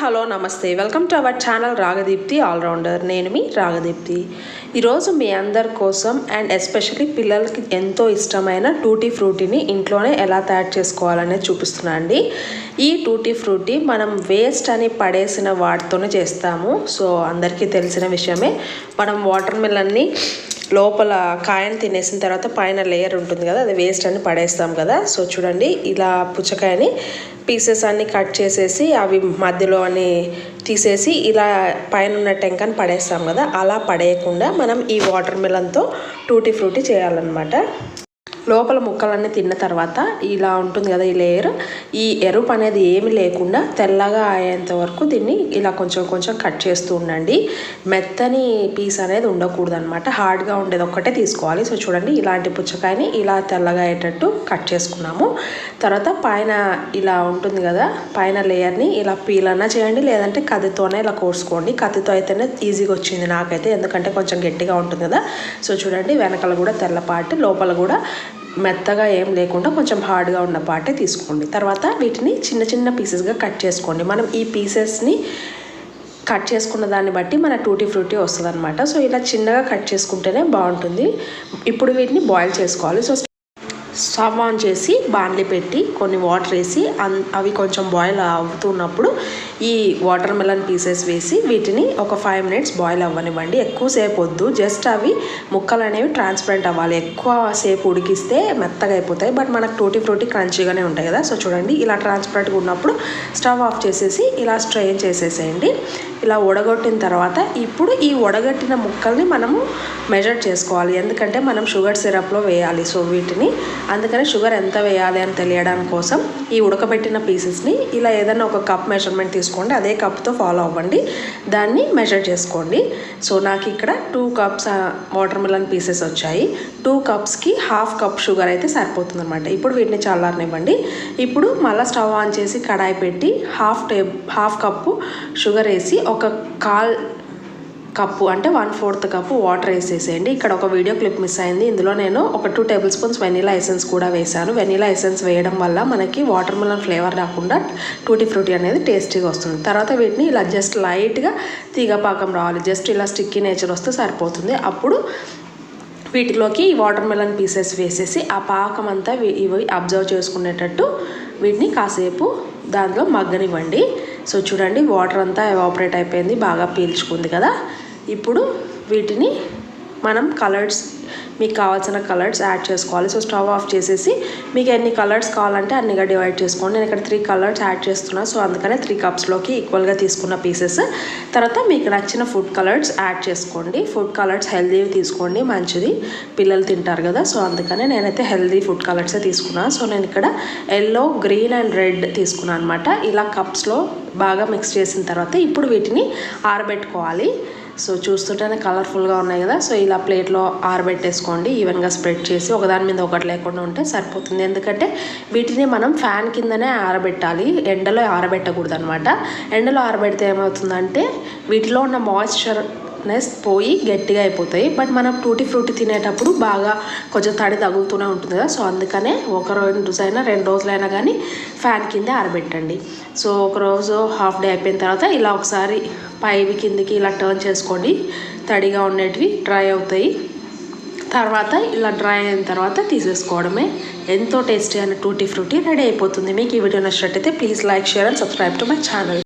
Hello నమస్తే. Welcome to our channel Ragadeepti all-rounder. నేను మీ రాగదీప్తి. ఈరోజు మీ అందరి కోసం అండ్ ఎస్పెషలీ పిల్లలకి ఎంతో ఇష్టమైన టూటీ ఫ్రూటీని ఇంట్లోనే ఎలా తయారు చేసుకోవాలనేది చూపిస్తున్నా అండి. ఈ టూటీ ఫ్రూటీ మనం వేస్ట్ అని పడేసిన వాటితోనే చేస్తాము. సో అందరికీ తెలిసిన విషయమే. మనం వాటర్ మిలన్ని లోపల కాయను తినేసిన తర్వాత పైన లేయర్ ఉంటుంది కదా అది వేస్ట్ అని పడేస్తాం కదా. సో చూడండి ఇలా పుచ్చకాయని పీసెస్ అన్ని కట్ చేసేసి అవి మధ్యలో అని తీసేసి ఇలా పైన ఉన్న టెంకని పడేస్తాం కదా. అలా పడేయకుండా మనం ఈ వాటర్ మిలన్తో టూటీ ఫ్రూటీ చేయాలన్నమాట. లోపల ముక్కలన్నీ తిన్న తర్వాత ఇలా ఉంటుంది కదా ఈ లేయర్ ఈ ఎరుపు అనేది ఏమి లేకుండా తెల్లగా అయ్యేంత వరకు దీన్ని ఇలా కొంచెం కొంచెం కట్ చేస్తూ ఉండండి. మెత్తని పీస్ అనేది ఉండకూడదు అనమాట హార్డ్గా ఉండేది ఒక్కటే తీసుకోవాలి. సో చూడండి ఇలాంటి పుచ్చకాయని ఇలా తెల్లగా అయ్యేటట్టు కట్ చేసుకున్నాము. తర్వాత పైన ఇలా ఉంటుంది కదా పైన లేయర్ని ఇలా పీలన్నా చేయండి. లేదంటే కత్తితోనే ఇలా కోసుకోండి. కత్తితో అయితేనే ఈజీగా వచ్చింది నాకైతే. ఎందుకంటే కొంచెం గట్టిగా ఉంటుంది కదా. సో చూడండి వెనకాల కూడా తెల్లపాటి లోపల కూడా మెత్తగా ఏం లేకుండా కొంచెం హార్డ్గా ఉన్న పాటే తీసుకోండి. తర్వాత వీటిని చిన్న చిన్న పీసెస్గా కట్ చేసుకోండి. మనం ఈ పీసెస్ని కట్ చేసుకున్న దాన్ని బట్టి మన టూటీ ఫ్రూటీ వస్తుంది అనమాట సో ఇలా చిన్నగా కట్ చేసుకుంటేనే బాగుంటుంది. ఇప్పుడు వీటిని బాయిల్ చేసుకోవాలి. సో స్టవ్ ఆన్ చేసి బాండ్లీ పెట్టి కొన్ని వాటర్ వేసి అవి కొంచెం బాయిల్ అవుతున్నప్పుడు ఈ వాటర్ మెలన్ పీసెస్ వేసి వీటిని ఒక ఫైవ్ మినిట్స్ బాయిల్ అవ్వనివ్వండి. ఎక్కువసేపు వద్దు. జస్ట్ అవి ముక్కలు అనేవి ట్రాన్స్పరెంట్ అవ్వాలి. ఎక్కువ సేపు ఉడికిస్తే మెత్తగా అయిపోతాయి. బట్ మనకు టూటీ ఫ్రూటీ క్రంచీగానే ఉంటాయి కదా. సో చూడండి ఇలా ట్రాన్స్పరెంట్గా ఉన్నప్పుడు స్టవ్ ఆఫ్ చేసేసి ఇలా స్ట్రెయిన్ చేసేసేయండి. ఇలా ఉడగొట్టిన తర్వాత ఇప్పుడు ఈ ఉడగట్టిన ముక్కల్ని మనము మెజర్ చేసుకోవాలి. ఎందుకంటే మనం షుగర్ సిరప్లో వేయాలి. సో వీటిని అందుకని షుగర్ ఎంత వేయాలి అని తెలియడం కోసం ఈ ఉడకబెట్టిన పీసెస్ని ఇలా ఏదైనా ఒక కప్ మెజర్మెంట్ తీసుకోండి. అదే కప్తో ఫాలో అవ్వండి. దాన్ని మెజర్ చేసుకోండి. సో నాకు ఇక్కడ two cups watermelon pieces వచ్చాయి. టూ కప్స్కి హాఫ్ కప్ షుగర్ అయితే సరిపోతుంది అనమాట ఇప్పుడు వీటిని చల్లారనివ్వండి. ఇప్పుడు మళ్ళీ స్టవ్ ఆన్ చేసి కడాయి పెట్టి half table half cup sugar వేసి ఒక కాల్ కప్పు అంటే వన్ ఫోర్త్ కప్పు వాటర్ వేసేసేయండి. ఇక్కడ ఒక వీడియో క్లిప్ మిస్ అయింది. ఇందులో నేను ఒక two tablespoons vanilla essence కూడా వేసాను వెనీలా ఎసెన్స్ వేయడం వల్ల మనకి వాటర్ మిలన్ ఫ్లేవర్ రాకుండా టూటీ ఫ్రూటీ అనేది టేస్టీగా వస్తుంది. తర్వాత వీటిని ఇలా జస్ట్ లైట్గా తీగపాకం రావాలి. జస్ట్ ఇలా స్టిక్కీ నేచర్ వస్తే సరిపోతుంది. అప్పుడు వీటిలోకి వాటర్ మెలన్ పీసెస్ వేసేసి ఆ పాకం అంతా ఇవి అబ్జర్వ్ చేసుకునేటట్టు వీటిని కాసేపు దాంట్లో మగ్గనివ్వండి. సో చూడండి వాటర్ అంతా ఎవాపరేట్ అయిపోయింది బాగా పీల్చుకుంది కదా. ఇప్పుడు వీటిని మనం కలర్స్ మీకు కావాల్సిన కలర్స్ యాడ్ చేసుకోవాలి. సో స్టవ్ ఆఫ్ చేసేసి మీకు ఎన్ని కలర్స్ కావాలంటే అన్నిగా డివైడ్ చేసుకోండి. నేను ఇక్కడ త్రీ కలర్స్ యాడ్ చేస్తున్నా. సో అందుకనే త్రీ కప్స్లోకి ఈక్వల్గా తీసుకున్న పీసెస్ తర్వాత మీకు నచ్చిన ఫుడ్ కలర్స్ యాడ్ చేసుకోండి. ఫుడ్ కలర్స్ హెల్దీవి తీసుకోండి. మంచిది. పిల్లలు తింటారు కదా. సో అందుకనే నేనైతే హెల్దీ ఫుడ్ కలర్సే తీసుకున్నాను సో నేను ఇక్కడ ఎల్లో గ్రీన్ అండ్ రెడ్ తీసుకున్నాను అనమాట ఇలా కప్స్లో బాగా మిక్స్ చేసిన తర్వాత ఇప్పుడు వీటిని ఆరబెట్టుకోవాలి. సో చూస్తుంటేనే కలర్ఫుల్గా ఉన్నాయి కదా. సో ఇలా ప్లేట్లో ఆరబెట్టేసుకోండి ఈవెన్గా స్ప్రెడ్ చేసి ఒకదాని మీద ఒకటి లేకుండా ఉంటే సరిపోతుంది. ఎందుకంటే వీటిని మనం ఫ్యాన్ కిందనే ఆరబెట్టాలి ఎండలో ఆరబెట్టకూడదు అనమాట ఎండలో ఆరబెడితే ఏమవుతుందంటే వీటిలో ఉన్న మాయిశ్చర్ నెస్ పోయి గట్టిగా అయిపోతాయి. బట్ మనం టూటీ ఫ్రూటీ తినేటప్పుడు బాగా కొంచెం తడి తగులుతూనే ఉంటుంది కదా. సో అందుకనే ఒక రోజైనా రెండు రోజులైనా కానీ ఫ్యాన్ కింద ఆరబెట్టండి. సో ఒకరోజు హాఫ్ డే అయిపోయిన తర్వాత ఇలా ఒకసారి పైవి కిందికి ఇలా టర్న్ చేసుకోండి. తడిగా ఉండేటివి డ్రై అవుతాయి. తర్వాత ఇలా డ్రై అయిన తర్వాత తీసేసుకోవడమే ఎంతో టేస్టీ అయిన టూటీ ఫ్రూటీ రెడీ అయిపోతుంది. మీకు ఈ వీడియో నచ్చినట్టయితే please like share and subscribe to my channel